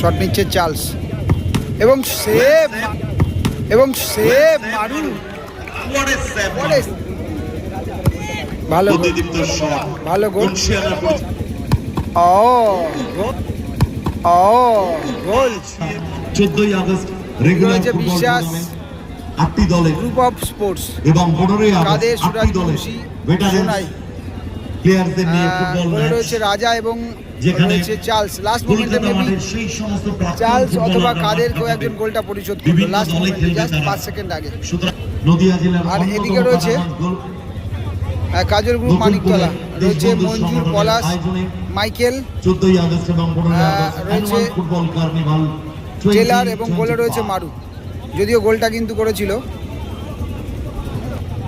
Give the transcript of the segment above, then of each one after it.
Shot নিচ্ছে Charles এবং save এবং! What a- ভালো। ভালো গোল। ও। ও। গোল 14ই আগস্ট রেগুলার বিশ্বাস। আটটি দলে গ্রুপ অফ স্পোর্টস এবং পনেরোই আগস্ট আটটি দলে মুন্সি ভেটারেন সোনাই। প্লেয়ারদের নিয়ে ফুটবল ম্যাচ রয়েছে রাজা এবং যেখানে রয়েছে চার্লস। লাস্ট মোমেন্টে মেবি সেই সমস্ত চার্লস অথবা কাদের কেউ একজন গোলটা পরিশোধ করল। লাস্ট মোমেন্টে জাস্ট। পাঁচ সেকেন্ড আগে। সুতরাং নদিয়া জেলার আর এদিকে রয়েছে আহ, কাজল গ্রুপ মানিকতলা। রয়েছে মঞ্জুর পলাশ মাইকেল। 14ই আগস্ট এবং 15ই আগস্ট রয়েছে ফুটবল কার্নিভাল জেলার এবং গোলে রয়েছে মারু। যদিও গোলটা কিন্তু করেছিল।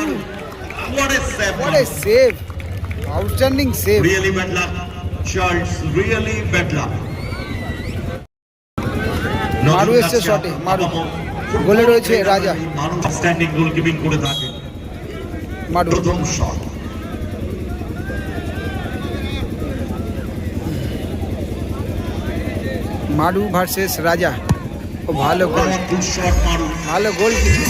What a save! What a save! Outstanding save. Really bad luck. Charles, really bad luck. মারু এসছে শটে, মারু। গোলে রয়েছে রাজা। মারু স্ট্যান্ডিং গোলকিপিং করে থাকে মারু প্রথম শট মারু ভার্সেস রাজা ও ভালো গোল ভালো গোল গোল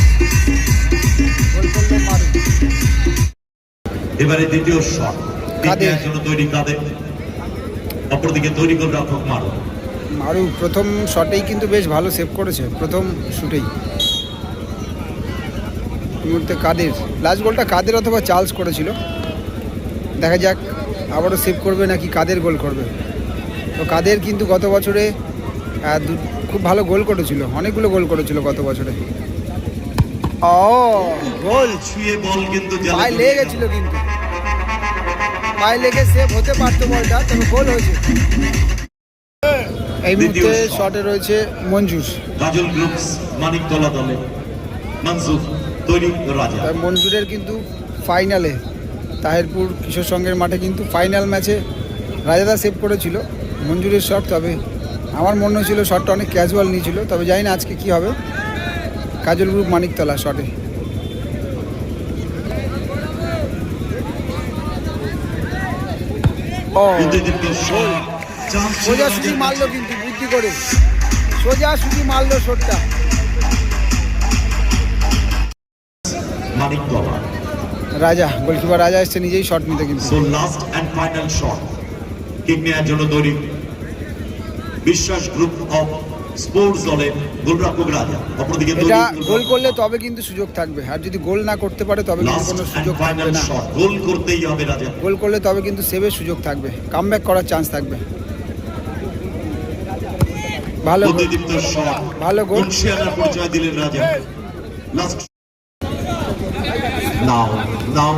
এবারে দ্বিতীয় শট। কাদের? জন্য তৈরি কাদের? অপরদিকে তৈরি করে রাখক মারু। মারু প্রথম শটেই কিন্তু বেশ ভালো সেভ করেছে প্রথম শুটেই। মুহূর্তে কাদের? লাস্ট গোলটা কাদের অথবা চার্লস করেছিল? দেখা যাক আবারও সেভ করবে নাকি কাদের গোল করবে? তো কাদের কিন্তু গত বছরে খুব ভালো গোল করেছিল অনেকগুলো গোল করেছিল গত বছরে। ও। গোল ছুঁয়ে বল কিন্তু পায়ে জড়িয়ে লেগে গেল। গেছিল কিন্তু। পায়ে লেগে সেভ হতে পারতো বলটা তবে গোল হয়েছে। এই মুহূর্তে শটে রয়েছে মঞ্জুর। কাজল গ্রুপস মানিকতলা দলে মনসুর তৈরি রাজা। মঞ্জুরের কিন্তু ফাইনালে তাহেরপুর কিশোর সংঘের মাঠে কিন্তু ফাইনাল ম্যাচে রাজাদা সেভ করেছিল মঞ্জুরের শট তবে আমার মনে হয়েছিল শটটা অনেক ক্যাজুয়াল নিয়েছিল তবে জানি না আজকে কি হবে। কাজল গ্রুপ মানিকতলা শটে। সোজা সুজি মারলো কিন্তু বুদ্ধি করে। সোজা সুজি মারলো শটটা। রাজা গোলকিপার রাজা এসছে নিজেই শট নিতে কিন্তু। So last end final shot kick নেওয়ার জন্য তৈরি বিশ্বাস গ্রুপ অফ স্পোর্টস দলে গোলরক্ষক রাজা অপরদিকে এটা গোল করলে তবে কিন্তু সুযোগ থাকবে। আর যদি গোল না করতে পারে তবে কিন্তু কোনো সুযোগ থাকবে না। গোল করতেই হবে রাজা। গোল করলে তবে কিন্তু সেভের সুযোগ থাকবে। কামব্যাক করার চান্স থাকবে। ভালো ভালো গোল। পরিচয় দিলেন রাজা। লাস্ট নাও নাও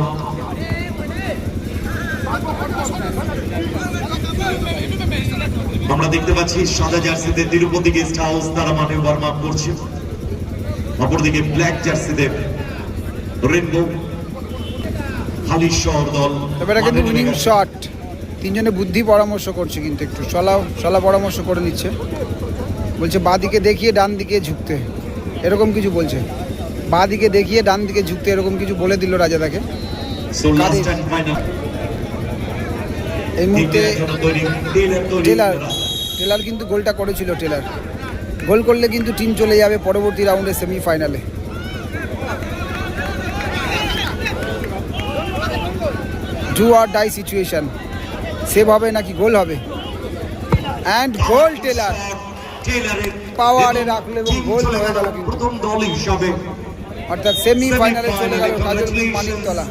আমরা দেখতে পাচ্ছি সাদা জার্সিতে তিরুপতি গেস্ট হাউস তারা মাঠে ওয়ার্ম আপ করছে। অপরদিকে ব্ল্যাক জার্সিতে রেনবো হালিশহর দল এবারে কিন্তু উইনিং শট তিনজনে বুদ্ধি পরামর্শ করছে কিন্তু একটু। সলা সলা পরামর্শ করে নিচ্ছে। বলছে বাঁ দিকে দেখিয়ে ডান দিকে ঝুঁকতে। এরকম কিছু বলছে। বাঁ দিকে দেখিয়ে ডান দিকে ঝুঁকতে এরকম কিছু বলে দিল রাজা তাকে। এই মুহূর্তে টেলার টেলার কিন্তু গোলটা করেছিল টেলার গোল করলে কিন্তু টিম চলে যাবে পরবর্তী রাউন্ডে সেমিফাইনালে। Do or die situation save হবে নাকি গোল হবে? অ্যান্ড গোল টেলার পাওয়ারে রাখল এবং গোল হয়ে গেল কিন্তু। অর্থাৎ সেমিফাইনালে চলে গেল কাজল মানিকতলা।